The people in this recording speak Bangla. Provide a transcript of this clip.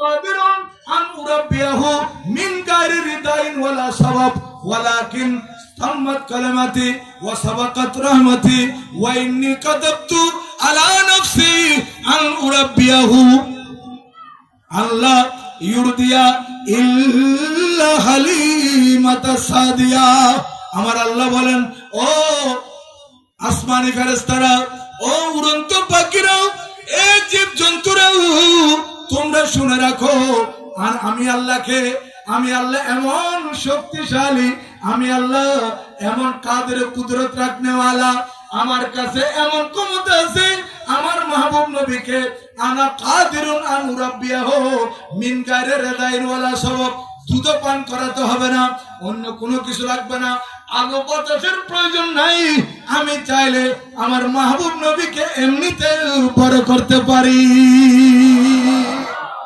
قادر أن أربيه من غير رداء ولا سبب ولكن تمت كلمتي وسبقت رحمتي وإني كذبت على نفسي أن أربيه আল্লাহ ইউরদিয়া ইল্লা হালিমাতা সাদিয়া আমার আল্লাহ বলেন ও আসমানি ফেরেশতারা ও উড়ন্ত পাখিরাও শুনে রাখো। আর আমি আল্লাহকে, আমি আল্লাহ এমন শক্তিশালী, আমি আল্লাহ এমন কাদের কুদরত রাখনেওয়ালা, আমার কাছে এমন ক্ষমতা আছে, আমার মাহবুব নবীকে আনা কাদিরুন আন উরাব্বিয়াহ মিন গায়রে রেদাইন ওয়ালা দুধ পান করাতে হবে না, অন্য কোনো কিছু লাগবে না। আলো বাতাসের প্রয়োজন নাই, আমি চাইলে আমার মাহবুব নবীকে এমনিতে বড় করতে পারি।